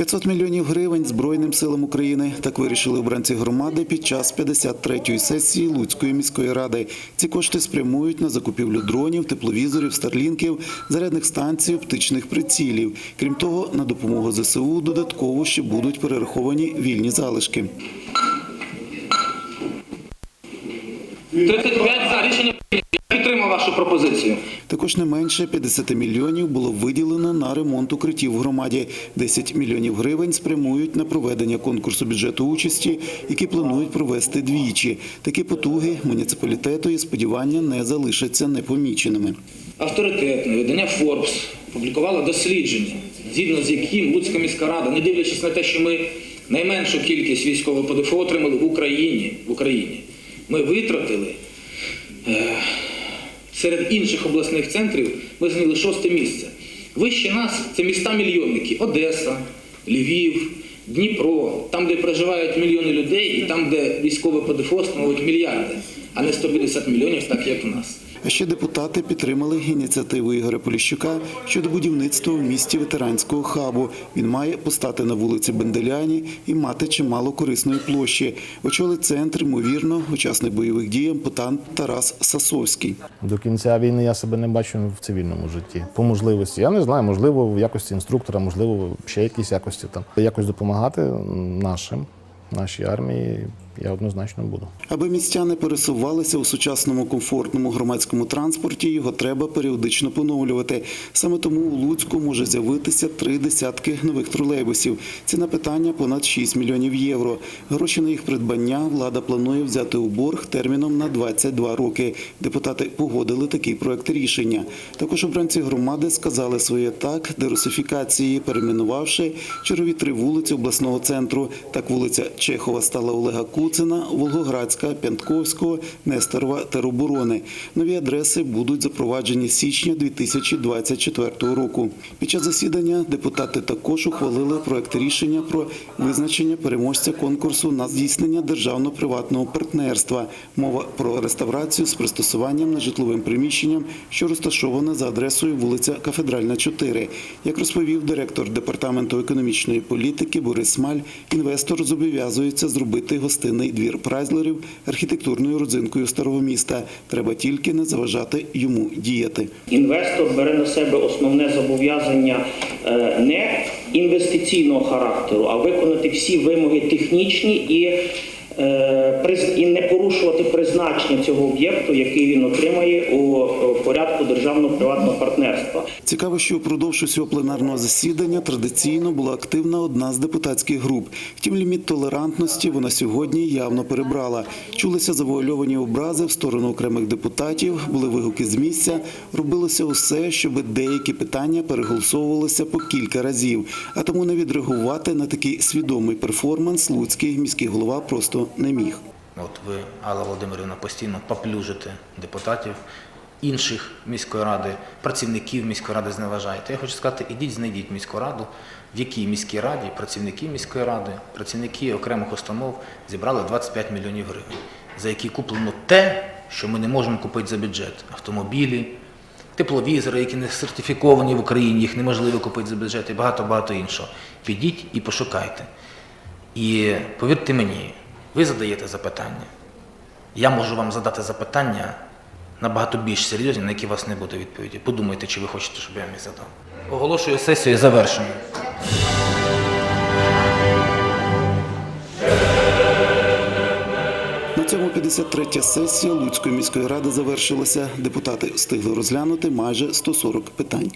500 мільйонів гривень Збройним силам України. Так вирішили обранці громади під час 53-ї сесії Луцької міської ради. Ці кошти спрямують на закупівлю дронів, тепловізорів, старлінків, зарядних станцій, оптичних прицілів. Крім того, на допомогу ЗСУ додатково ще будуть перераховані вільні залишки. 35 за рішення Вашу пропозицію. Також не менше 50 мільйонів було виділено на ремонт укриттів в громаді. 10 мільйонів гривень спрямують на проведення конкурсу бюджету участі, який планують провести двічі. Такі потуги муніципалітету і сподівання не залишаться непоміченими. Авторитетне видання Forbes публікувало дослідження, згідно з яким Луцька міська рада, не дивлячись на те, що ми найменшу кількість військового ПДФО отримали в Україні, в Україні, ми витратили е, серед інших обласних центрів, ми зайняли шосте місце. Вище нас це міста-мільйонники Одеса, Львів, Дніпро, там, де проживають мільйони людей, і там, де військове ПДФО становить мільярди, а не 150 мільйонів, так як у нас. А ще депутати підтримали ініціативу Ігоря Поліщука щодо будівництва в місті ветеранського хабу. Він має постати на вулиці Бенделяні і мати чимало корисної площі. Очолить центр, ймовірно, учасник бойових дій ампутант Тарас Сасовський. До кінця війни я себе не бачу в цивільному житті. По можливості. Я не знаю, можливо, в якості інструктора, можливо, ще якісь якості там. Якось допомагати нашим, нашій армії я однозначно буду. Аби містяни пересувалися у сучасному комфортному громадському транспорті, його треба періодично поновлювати. Саме тому у Луцьку може з'явитися три десятки нових тролейбусів. Ціна питання понад 6 мільйонів євро. Гроші на їх придбання влада планує взяти у борг терміном на 22 роки. Депутати погодили такий проект рішення. Також обранці громади сказали своє так дерусифікації, перейменувавши чергові три вулиці обласного центру. Так вулиця Чехова стала Олега Куцина, Волгоградська, П'ятковського, Нестерова та Роборони. Нові адреси будуть запроваджені з січня 2024 року. Під час засідання депутати також ухвалили проект рішення про визначення переможця конкурсу на здійснення державно-приватного партнерства. Мова про реставрацію з пристосуванням нежитловим приміщенням, що розташоване за адресою вулиця Кафедральна, 4. Як розповів директор департаменту економічної політики Борис Смаль, інвестор зобов'язується зробити гостинний двір прайзлерів архітектурною родзинкою старого міста. Треба тільки не заважати йому діяти. Інвестор бере на себе основне зобов'язання е, не інвестиційного характеру, а виконати всі вимоги технічні і, і не порушувати призначення цього об'єкту, який він отримає у е, порядку державно-приватного партнерства. Цікаво, що впродовж усього пленарного засідання традиційно була активна одна з депутатських груп. Втім, ліміт толерантності вона сьогодні явно перебрала. Чулися завуальовані образи в сторону окремих депутатів, були вигуки з місця. Робилося усе, щоб деякі питання переголосовувалися по кілька разів. А тому не відреагувати на такий свідомий перформанс Луцький міський голова просто не міг. От ви, Алла Володимирівна, постійно поплюжите депутатів інших міської ради, працівників міської ради зневажаєте. Я хочу сказати, ідіть знайдіть міську раду, в якій міській раді працівники міської ради, працівники окремих установ зібрали 25 мільйонів гривень, за які куплено те, що ми не можемо купити за бюджет. Автомобілі, тепловізори, які не сертифіковані в Україні, їх неможливо купити за бюджет і багато-багато іншого. Підіть і пошукайте. І повірте мені, ви задаєте запитання. Я можу вам задати запитання набагато більш серйозні, на які у вас не буде відповіді. Подумайте, чи ви хочете, щоб я вам їх задав. Оголошую сесію завершеною. На цьому 53-я сесія Луцької міської ради завершилася. Депутати встигли розглянути майже 140 питань.